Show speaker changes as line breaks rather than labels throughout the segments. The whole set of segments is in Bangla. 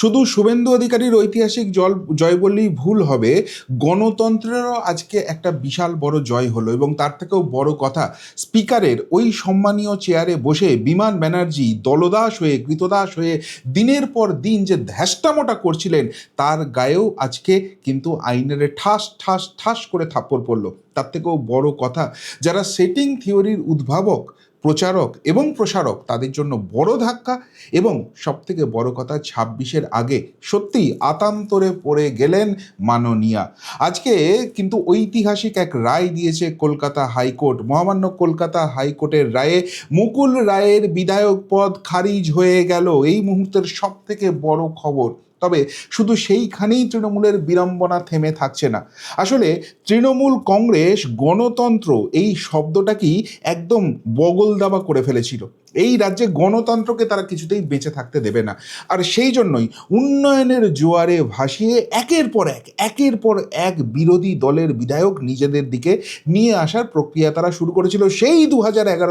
শুধু শুভেন্দু অধিকারীর ঐতিহাসিক জল জয় বললেই ভুল হবে, গণতন্ত্রেরও আজকে একটা বিশাল বড় জয় হলো এবং তার থেকেও বড় কথা, স্পিকারের ওই সম্মানীয় চেয়ারে বসে বিমান ব্যানার্জি দলদাস হয়ে, কৃতদাস হয়ে দিনের পর দিন যে ধ্যাসটামোটা করছিলেন, তার গায়েও আজকে কিন্তু আইনের ঠাস ঠাস ঠাস করে থাপ্পড় পড়ল। তার থেকেও বড় কথা, যারা সেটিং থিওরির উদ্ভাবক প্রচারক এবং প্রসারক তাদের জন্য বড় ধাক্কা এবং সবথেকে বড় কথা ছাব্বিশের আগে সত্যিই আতান্তরে পড়ে গেলেন মাননীয়া। আজকে কিন্তু ঐতিহাসিক এক রায় দিয়েছে কলকাতা হাইকোর্ট, মহামান্য কলকাতা হাইকোর্টের রায়ে। মুকুল রায়ের বিধায়ক পদ খারিজ হয়ে গেল। এই মুহূর্তের সব থেকে বড় খবর তবে শুধু সেইখানেই তৃণমূলের বিড়ম্বনা থেমে থাকছে না। আসলে তৃণমূল কংগ্রেস, গণতন্ত্র এই শব্দটাকেই একদম বগল দাবা করে ফেলেছিল। এই রাজ্যে গণতন্ত্রকে তারা কিছুতেই বেঁচে থাকতে দেবে না। আর সেই জন্যই উন্নয়নের জোয়ারে ভাসিয়ে একের পর এক, একের পর এক বিরোধী দলের বিধায়ক নিজেদের দিকে নিয়ে আসার প্রক্রিয়া তারা শুরু করেছিল সেই দু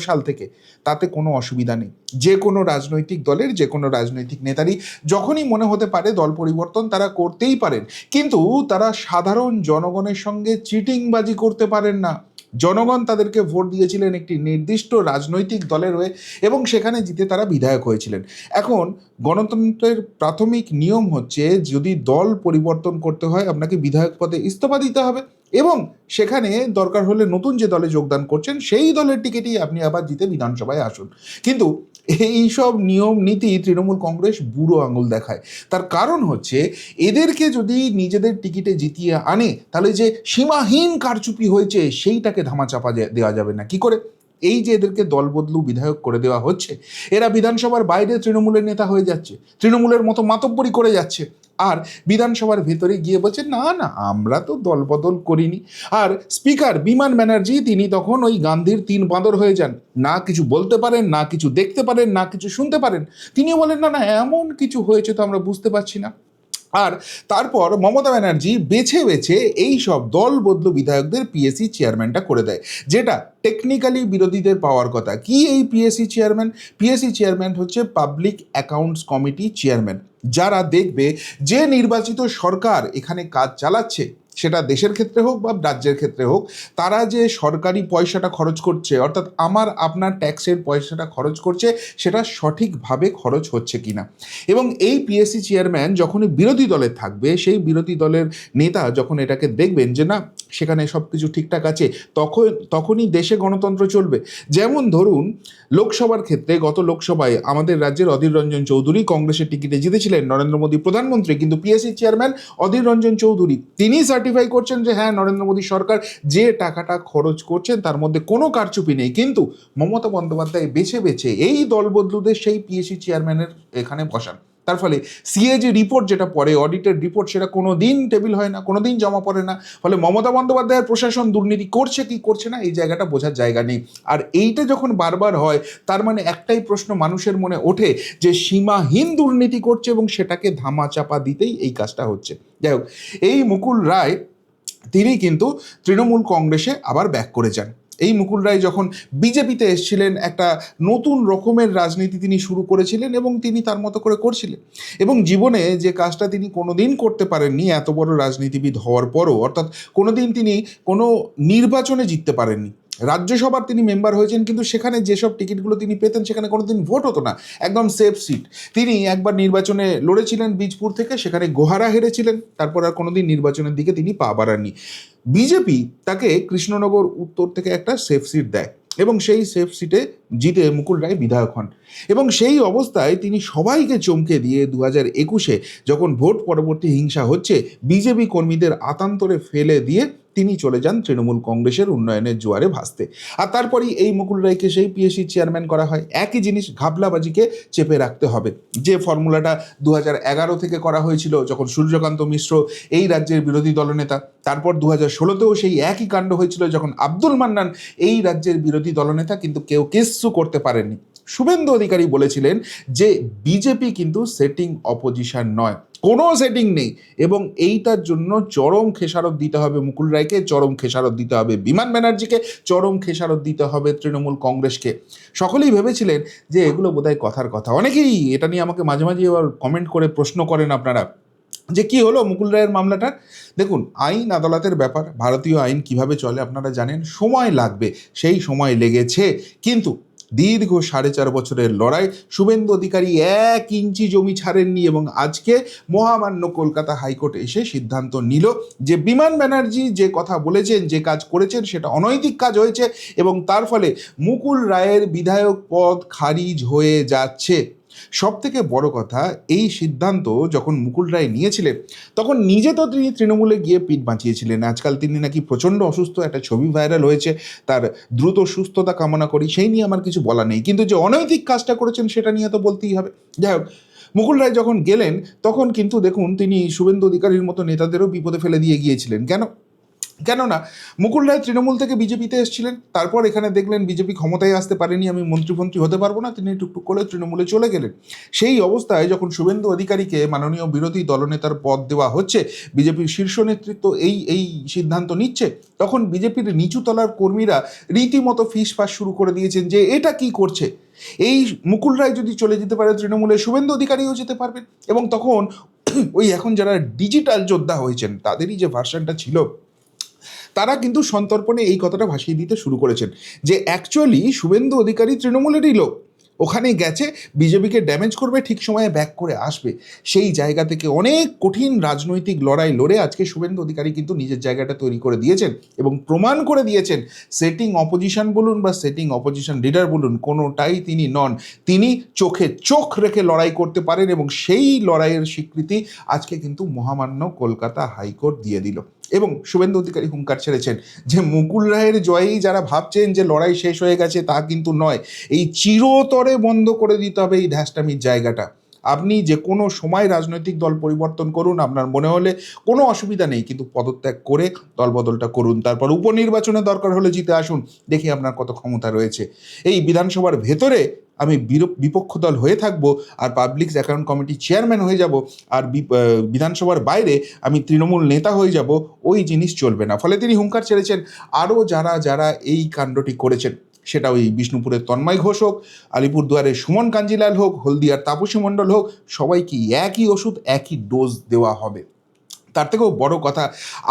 সাল থেকে। তাতে কোনো অসুবিধা নেই। যে কোনো রাজনৈতিক দলের, যে কোনো রাজনৈতিক নেতারই যখনই মনে হতে পারে দল পরিবর্তন তারা করতেই পারেন। কিন্তু তারা সাধারণ জনগণের সঙ্গে চিটিংবাজি করতে পারেন না। জনগণ তাদেরকে ভোট দিয়েছিলেন একটি নির্দিষ্ট রাজনৈতিক দলের হয়ে এবং সেখানে জিতে তারা বিধায়ক হয়েছিলেন। এখন গণতন্ত্রের প্রাথমিক নিয়ম হচ্ছে যদি দল পরিবর্তন করতে হয়, আপনাকে বিধায়ক পদে ইস্তফা দিতে হবে। এবং সেখানে দরকার হলে নতুন যে দলে যোগদান করছেন, সেই দলের টিকিটই আপনি আবার জিতে বিধানসভায় আসুন। কিন্তু এই সব নিয়ম নীতি তৃণমূল কংগ্রেস বুড়ো আঙুল দেখায়। তার কারণ হচ্ছে, এদেরকে যদি নিজেদের টিকিটে জিতিয়ে আনে, তাহলে যে সীমাহীন কারচুপি হয়েছে, সেইটাকে ধামাচাপা দেওয়া যাবে না। কি করে? এই যে এদেরকে দল বদলু বিধায়ক করে দেওয়া হচ্ছে, এরা বিধানসভার বাইরে তৃণমূলের নেতা হয়ে যাচ্ছে, তৃণমূলের মতো মাতব্বরি করে যাচ্ছে। আর বিধানসভার ভেতরে গিয়ে বলছে, না না, আমরা তো দলবদল করিনি। আর স্পিকার বিমান ব্যানার্জি, তিনি তখন ওই গান্ধীর তিন বাঁদর হয়ে যান। না কিছু বলতে পারেন, না কিছু দেখতে পারেন, না কিছু শুনতে পারেন। তিনিও বলেন, না না, এমন কিছু হয়েছে তো আমরা বুঝতে পারছি না। আর তারপর মমতা ব্যানার্জি বেছে বেছে এই সব দল বিধায়কদের পিএসসি চেয়ারম্যানটা করে দেয়। যেটা টেকনিক্যালি বিরোধীদের পাওয়ার কথা। কি এই পিএসসি চেয়ারম্যান পিএসসি চেয়ারম্যান হচ্ছে পাবলিক অ্যাকাউন্টস কমিটি চেয়ারম্যান যারা দেখবে যে নির্বাচিত সরকার এখানে কাজ চালাচ্ছে সেটা দেশের ক্ষেত্রে হোক বা রাজ্যের ক্ষেত্রে হোক, তারা যে সরকারি পয়সাটা খরচ করছে, অর্থাৎ আমার, আপনার ট্যাক্সের পয়সাটা খরচ করছে, সেটা সঠিকভাবে খরচ হচ্ছে কিনা? এবং এই পিএসসি চেয়ারম্যান যখনই বিরোধী দলের থাকবে, সেই বিরোধী দলের নেতা যখন এটাকে দেখবেন যে না, সেখানে সব কিছু ঠিকঠাক আছে, তখন, তখনই দেশে গণতন্ত্র চলবে। যেমন ধরুন, লোকসভার ক্ষেত্রে গত লোকসভায় আমাদের রাজ্যের অধীর রঞ্জন চৌধুরী কংগ্রেসের টিকিটে জিতেছিলেন নরেন্দ্র মোদী প্রধানমন্ত্রী, কিন্তু পিএসসি চেয়ারম্যান অধীর রঞ্জন চৌধুরী, তিনি সার্টিফাই করছেন যে হ্যাঁ নরেন্দ্র মোদী সরকার যে টাকাটা খরচ করছেন তার মধ্যে কোনো কারচুপি নেই। কিন্তু মমতা বন্দ্যোপাধ্যায় বেছে বেছে এই দলবদলুদের সেই পিএসসি চেয়ারম্যানের এখানে বসান। তার ফলে সিএজি রিপোর্ট যেটা পড়ে অডিটের রিপোর্ট সেটা কোনো দিন টেবিল হয় না কোনো দিন জমা পড়ে না। ফলে মমতা বন্দ্যোপাধ্যায়ের প্রশাসন দুর্নীতি করছে কি করছে না, এই জায়গাটা বোঝার জায়গা নেই। আর এইটা যখন বারবার হয়, তার মানে একটাই প্রশ্ন মানুষের মনে ওঠে যে সীমাহীন দুর্নীতি করছে এবং সেটাকে ধামাচাপা দিতেই এই কাজটা হচ্ছে। যাই হোক, এই মুকুল রায়, তিনি কিন্তু তৃণমূল কংগ্রেসে আবার ব্যাক করে যান। এই মুকুল রায় যখন বিজেপিতে এসেছিলেন, একটা নতুন রকমের রাজনীতি তিনি শুরু করেছিলেন এবং তিনি তার মতো করে করছিলেন। এবং জীবনে যে কাজটা তিনি কোনোদিন করতে পারেননি, এত বড় রাজনীতিবিদ হওয়ার পরও, অর্থাৎ কোনোদিন তিনি কোনো নির্বাচনে জিততে পারেননি। রাজ্যসভার তিনি মেম্বার হয়েছেন, কিন্তু সেখানে যেসব টিকিটগুলো তিনি পেতেন, সেখানে কোনোদিন ভোট হতো না। একদম সেফ সিট তিনি একবার নির্বাচনে লড়েছিলেন বীজপুর থেকে, সেখানে গোহারা হেরেছিলেন। তারপর আর কোনোদিন নির্বাচনের দিকে তিনি পা বাড়াননি। বিজেপি তাকে কৃষ্ণনগর উত্তর থেকে একটা সেফ সিট দেয় এবং সেই সেফ সিটে জিতে মুকুল রায় বিধায়ক হন। এবং সেই অবস্থায় তিনি সবাইকে চমকে দিয়ে দু হাজার একুশে যখন ভোট পরবর্তী হিংসা হচ্ছে বিজেপি কর্মীদের আতান্তরে ফেলে দিয়ে তিনি চলে যান তৃণমূল কংগ্রেসের উন্নয়নের জোয়ারে ভাসতে। আর তারপরেই এই মুকুল রায়কে সেই পিএসসি চেয়ারম্যান করা হয়। একই জিনিস ঘাবলাবাজিকে চেপে রাখতে হবে। যে ফর্মুলাটা দু এগারো থেকে করা হয়েছিল যখন সূর্যকান্ত মিশ্র এই রাজ্যের বিরোধী দলনেতা তারপর দু হাজার ষোলোতেও সেই একই কাণ্ড হয়েছিল যখন আব্দুল মান্নান এই রাজ্যের বিরোধী দলনেতা কিন্তু কেউ কিচ্ছু করতে পারেননি। শুভেন্দু অধিকারী বলেছিলেন যে বিজেপি কিন্তু সেটিং অপোজিশন নয়। কোনো সেটিং নেই এবং এইটার জন্য চরম খেসারত দিতে হবে মুকুল রায়কে, চরম খেসারত দিতে হবে বিমান ব্যানার্জিকে, চরম খেসারত দিতে হবে তৃণমূল কংগ্রেসকে। সকলেই ভেবেছিলেন যে এগুলো বোধহয় কথার কথা। অনেকেই এটা নিয়ে আমাকে মাঝে মাঝে এবার কমেন্ট করে প্রশ্ন করেন আপনারা যে কি হলো মুকুল রায়ের মামলাটা? দেখুন, আইন আদালতের ব্যাপার, ভারতীয় আইন কীভাবে চলে আপনারা জানেন, সময় লাগবে, সেই সময় লেগেছে। কিন্তু দীর্ঘ সাড়ে চার বছরের লড়াই। শুভেন্দু অধিকারী এক ইঞ্চি জমি ছাড়েননি এবং আজকে মহামান্য কলকাতা হাইকোর্ট এসে সিদ্ধান্ত নিল যে বিমান ব্যানার্জি যে কথা বলেছেন, যে কাজ করেছেন সেটা অনৈতিক কাজ হয়েছে এবং তার ফলে মুকুল রায়ের বিধায়ক পদ খারিজ হয়ে যাচ্ছে। সব থেকে বড় কথা, এই সিদ্ধান্ত যখন মুকুল রায় নিয়েছিলেন তখন নিজে তো তিনি তৃণমূলে গিয়ে পিঠ বাঁচিয়েছিলেন। আজকাল তিনি নাকি প্রচণ্ড অসুস্থ, একটা ছবি ভাইরাল হয়েছে, তার দ্রুত সুস্থতা কামনা করি, সেই নিয়ে আমার কিছু বলা নেই। কিন্তু যে অনৈতিক কাজটা করেছেন, সেটা নিয়ে তো বলতেই হবে। যাই হোক, মুকুল রায় যখন গেলেন, তখন কিন্তু দেখুন, তিনি শুভেন্দু অধিকারীর মতো নেতাদেরও বিপদে ফেলে দিয়ে গিয়েছিলেন। কেন? কেননা, মুকুল রায় তৃণমূল থেকে বিজেপিতে এসেছিলেন, তারপর এখানে দেখলেন বিজেপি ক্ষমতায় আসতে পারেনি, আমি মন্ত্রীমন্ত্রী হতে পারব না, তিনি টুকটুক করে তৃণমূলে চলে গেলেন। সেই অবস্থায় যখন শুভেন্দু অধিকারীকে মাননীয় বিরোধী দলনেতার পদ দেওয়া হচ্ছে বিজেপির শীর্ষ নেতৃত্ব এই এই সিদ্ধান্ত নিচ্ছে, তখন বিজেপির নিচু তলার কর্মীরা রীতিমতো ফিস ফিসফাস শুরু করে দিয়েছেন যে এটা কি করছে? এই মুকুল রায় যদি চলে যেতে পারে তৃণমূলে, শুভেন্দু অধিকারীও যেতে পারবেন। এবং তখন ওই এখন যারা ডিজিটাল যোদ্ধা হয়েছেন, তাদেরই যে ভার্সানটা ছিল তারা কিন্তু সন্তর্পণে এই কথাটা ভাসিয়ে দিতে শুরু করেছেন যে অ্যাকচুয়ালি শুভেন্দু অধিকারী তৃণমূলেরই লোক। ওখানে গেছে, বিজেপিকে ড্যামেজ করবে, ঠিক সময়ে ব্যাক করে আসবে। সেই জায়গা থেকে অনেক কঠিন রাজনৈতিক লড়াই লড়ে আজকে শুভেন্দু অধিকারী কিন্তু নিজের জায়গাটা তৈরি করে দিয়েছেন এবং প্রমাণ করে দিয়েছেন সেটিং অপোজিশন বলুন বা সেটিং অপোজিশন লিডার বলুন, কোনোটাই তিনি নন। তিনি চোখে চোখ রেখে লড়াই করতে পারেন এবং সেই লড়াইয়ের স্বীকৃতি আজকে কিন্তু মহামান্য কলকাতা হাইকোর্ট দিয়ে দিল। এবং শুভেন্দু অধিকারী হুঙ্কার ছেড়েছেন যে মুকুল রায়ের জয়েই যারা ভাবছেন যে লড়াই শেষ হয়ে গেছে তা কিন্তু নয়, এই চিরতরে বন্ধ করে দিতে হবে এই ধ্যাসটামির জায়গাটা। আপনি যে কোনো সময় রাজনৈতিক দল পরিবর্তন করুন, আপনার মনে হলে কোনো অসুবিধা নেই, কিন্তু পদত্যাগ করে দলবদলটা করুন। তারপর উপনির্বাচনে দরকার হলে জিতে আসুন, দেখি আপনার কত ক্ষমতা রয়েছে। এই বিধানসভার ভেতরে আমি বিপক্ষ দল হয়ে থাকব আর পাবলিক অ্যাকাউন্ট কমিটি চেয়ারম্যান হয়ে যাব আর বিধানসভার বাইরে আমি তৃণমূল নেতা হয়ে যাব, ওই জিনিস চলবে না। ফলে তিনি হুঙ্কার ছেড়েছেন। আরও যারা যারা এই কাণ্ডটি করেছেন, সেটা ওই বিষ্ণুপুরের তন্ময় ঘোষ হোক আলিপুরদুয়ারের সুমন কাঞ্জিলাল হোক, হলদিয়ার তাপসী মণ্ডল হোক, সবাইকে একই ওষুধ, একই ডোজ দেওয়া হবে। তার থেকেও বড় কথা,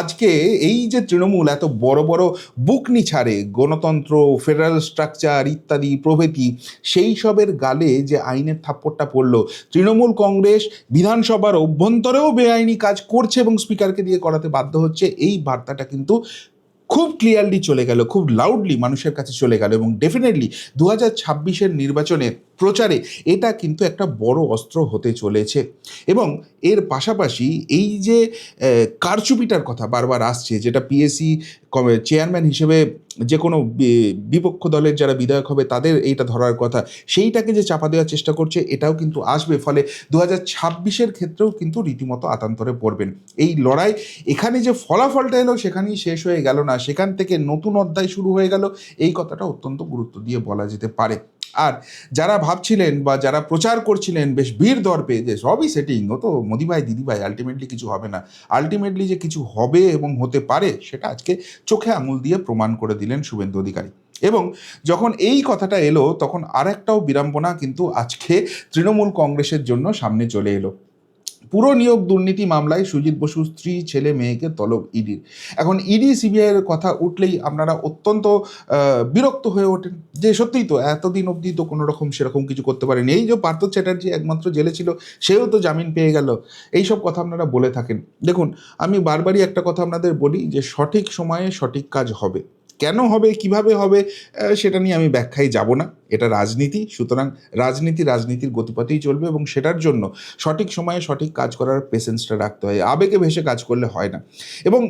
আজকে এই যে তৃণমূল এত বড় বড় বুকনি ছাড়ে গণতন্ত্র ফেডারেল স্ট্রাকচার ইত্যাদি, প্রভৃতি, সেই সবের গালে যে আইনের থাপ্পড়টা পড়ল, তৃণমূল কংগ্রেস বিধানসভার অভ্যন্তরেও বেআইনি কাজ করছে এবং স্পিকারকে দিয়ে করাতে বাধ্য হচ্ছে, এই বার্তাটা কিন্তু খুব ক্লিয়ারলি চলে গেল, খুব লাউডলি মানুষের কাছে চলে গেল এবং ডেফিনেটলি দু হাজার নির্বাচনে প্রচারে এটা কিন্তু একটা বড় অস্ত্র হতে চলেছে। এবং এর পাশাপাশি এই যে কারচুপিটার কথা বারবার আসছে, যেটা পিএসসি চেয়ারম্যান হিসেবে যে কোনো বিপক্ষ দলের যারা বিধায়ক হবে তাদের এইটা ধরার কথা। সেইটাকে যে চাপা দেওয়ার চেষ্টা করছে, এটাও কিন্তু আসবে। ফলে দু হাজার ছাব্বিশের ক্ষেত্রেও কিন্তু রীতিমতো আতান্তরে পড়বেন। এই লড়াই, এখানে যে ফলাফলটা এলো, সেখানেই শেষ হয়ে গেল না। সেখান থেকে নতুন অধ্যায় শুরু হয়ে গেল। এই কথাটা অত্যন্ত গুরুত্ব দিয়ে বলা যেতে পারে। আর যারা ভাবছিলেন বা যারা প্রচার করছিলেন, বেশ ভিড় দর্পে যে সবই সেটিং ও তো মোদিভাই, দিদিভাই আলটিমেটলি কিছু হবে না। আলটিমেটলি যে কিছু হবে এবং হতে পারে, সেটা আজকে চোখে আঙুল দিয়ে প্রমাণ করে দিলেন শুভেন্দু অধিকারী। এবং যখন এই কথাটা এলো, তখন আরেকটাও বিড়ম্বনা কিন্তু আজকে তৃণমূল কংগ্রেসের জন্য সামনে চলে এলো। পুরো নিয়োগ দুর্নীতি মামলায় সুজিত বসুর স্ত্রী, ছেলে, মেয়েকে তলব ইডির এখন ইডি সিবিআইয়ের কথা উঠলেই আপনারা অত্যন্ত বিরক্ত হয়ে ওঠেন। যে সত্যিই তো, এতদিন অবধি তো কোনো রকম সেরকম কিছু করতে পারেনি। এই যে পার্থ চ্যাটার্জি একমাত্র জেলে ছিল, সেও তো জামিন পেয়ে গেল। এইসব কথা আপনারা বলে থাকেন। দেখুন, আমি বারবারই একটা কথা আপনাদের বলি যে সঠিক সময়ে সঠিক কাজ হবে। কেন হবে, কীভাবে হবে সেটা নিয়ে আমি ব্যাখ্যায় যাব না। এটা রাজনীতি, সুতরাং রাজনীতি রাজনীতির গতিপথেই চলবে এবং সেটার জন্য সঠিক সময়ে সঠিক কাজ করার পেশেন্সটা রাখতে হয়। আবেগে ভেসে কাজ করলে হয় না। এবং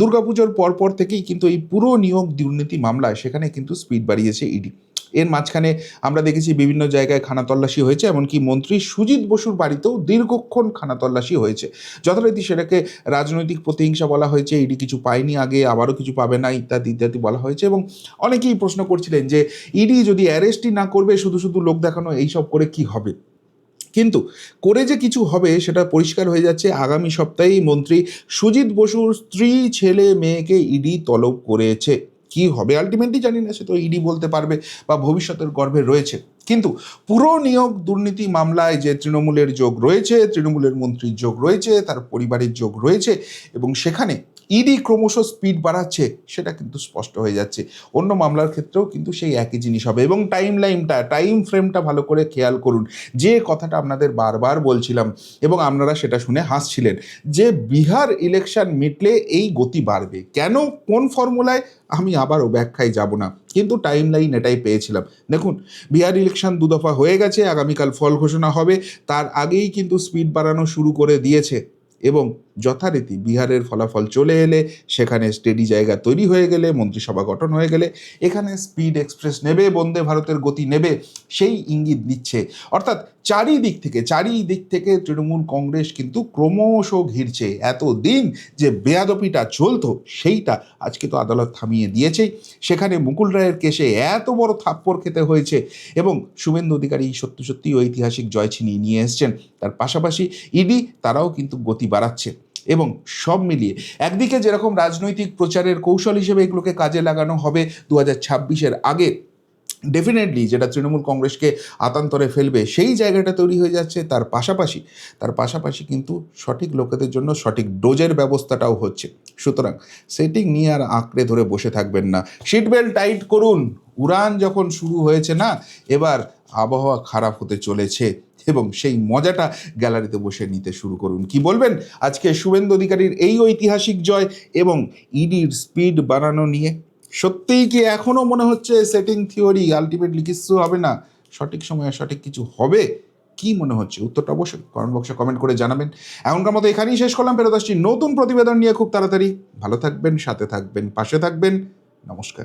দুর্গাপুজোর পরপর থেকেই কিন্তু এই পুরো নিয়োগ দুর্নীতি মামলায় সেখানে কিন্তু স্পিড বাড়িয়েছে ইডি এর মাঝখানে আমরা দেখেছি বিভিন্ন জায়গায় খানা তল্লাশি হয়েছে, এমনকি মন্ত্রী সুজিত বসুর বাড়িতেও দীর্ঘক্ষণ খানা তল্লাশি হয়েছে। যথারীতি সেটাকে রাজনৈতিক প্রতিহিংসা বলা হয়েছে, ইডি কিছু পায়নি আগে, আবারও কিছু পাবে না, ইত্যাদি ইত্যাদি বলা হয়েছে এবং অনেকেই প্রশ্ন করছিলেন যে, ইডি যদি অ্যারেস্টই না করবে, শুধু শুধু লোক দেখানো, এইসব করে কি হবে? কিন্তু করে যে কিছু হবে, সেটা পরিষ্কার হয়ে যাচ্ছে। আগামী সপ্তাহেই মন্ত্রী সুজিত বসুর স্ত্রী, ছেলে, মেয়েকে ইডি তলব করেছে। কি হবে? আলটিমেটলি জানি না, সে তো ইডি বলতে পারবে বা ভবিষ্যতের গর্ভে রয়েছে। কিন্তু পুরো নিয়োগ দুর্নীতি মামলায় যে তৃণমূলের যোগ রয়েছে, তৃণমূলের মন্ত্রীর যোগ রয়েছে, তার পরিবারের যোগ রয়েছে এবং সেখানে ইডি ক্রমশ স্পিড বাড়াচ্ছে, সেটা কিন্তু স্পষ্ট হয়ে যাচ্ছে। অন্য মামলার ক্ষেত্রেও কিন্তু সেই একই জিনিস হবে এবং টাইম লাইনটা টাইম ফ্রেমটা ভালো করে খেয়াল করুন। যে কথাটা আপনাদের বারবার বলছিলাম এবং আপনারা সেটা শুনে হাসছিলেন, যে বিহার ইলেকশন মিটলে এই গতি বাড়বে। কেন? কোন ফর্মুলায় আমি আবারও ব্যাখ্যায় যাব না। কিন্তু টাইম লাইন এটাই পেয়েছিলাম। দেখুন, বিহার ইলেকশন দুদফা হয়ে গেছে, আগামীকাল ফল ঘোষণা হবে। তার আগেই কিন্তু স্পিড বাড়ানো শুরু করে দিয়েছে। এবং যথারীতি বিহারের ফলাফল চলে এলে সেখানে স্টেডি জায়গা তৈরি হয়ে গেলে, মন্ত্রিসভা গঠন হয়ে গেলে, এখানে স্পিড এক্সপ্রেস নেবে, বন্দে ভারতের গতি নেবে, সেই ইঙ্গিত দিচ্ছে। অর্থাৎ চারিদিক থেকে চারিদিক থেকে তৃণমূল কংগ্রেস কিন্তু ক্রমশ ঘিরছে। এতদিন যে বেয়াদপিটা চলতো, সেইটা আজকে তো আদালত থামিয়ে দিয়েছেই সেখানে মুকুল রায়ের কেসে এত বড় থাপ্পড় খেতে হয়েছে এবং শুভেন্দু অধিকারী সত্যি সত্যি ঐতিহাসিক জয় ছিনিয়ে নিয়ে এসছেন। তার পাশাপাশি ইডি, তারাও কিন্তু গতি বাড়াচ্ছে। এবং সব মিলিয়ে একদিকে যেরকম রাজনৈতিক প্রচারের কৌশল হিসেবে এগুলোকে কাজে লাগানো হবে দু হাজার ছাব্বিশের আগে ডেফিনেটলি যেটা তৃণমূল কংগ্রেসকে আতান্তরে ফেলবে সেই জায়গাটা তৈরি হয়ে যাচ্ছে। তার পাশাপাশি তার পাশাপাশি কিন্তু সঠিক লোকেদের জন্য সঠিক ডোজের ব্যবস্থাটাও হচ্ছে। সুতরাং সেটিং নিয়ে আর আঁকড়ে ধরে বসে থাকবেন না। সিট বেল্ট টাইট করুন। উড়ান যখন শুরু হয়েছে না, এবার আবহাওয়া খারাপ হতে চলেছে। এবং সেই মজাটা গ্যালারিতে বসে নিতে শুরু করুন। কি বলবেন? আজকে শুভেন্দু অধিকারীর এই ঐতিহাসিক জয় এবং ইডির স্পিড বাড়ানো নিয়ে। সত্যিই কি এখনও মনে হচ্ছে সেটিং থিওরি আলটিমেটলি কিছু হবে না? সঠিক সময়ে সঠিক কিছু হবে? কি মনে হচ্ছে? উত্তরটা অবশ্যই কমেন্ট বক্সে কমেন্ট করে জানাবেন। এখনকার মতো এখানেই শেষ করলাম ফেরত আসছি নতুন প্রতিবেদন নিয়ে। খুব তাড়াতাড়ি। ভালো থাকবেন, সাথে থাকবেন, পাশে থাকবেন। নমস্কার।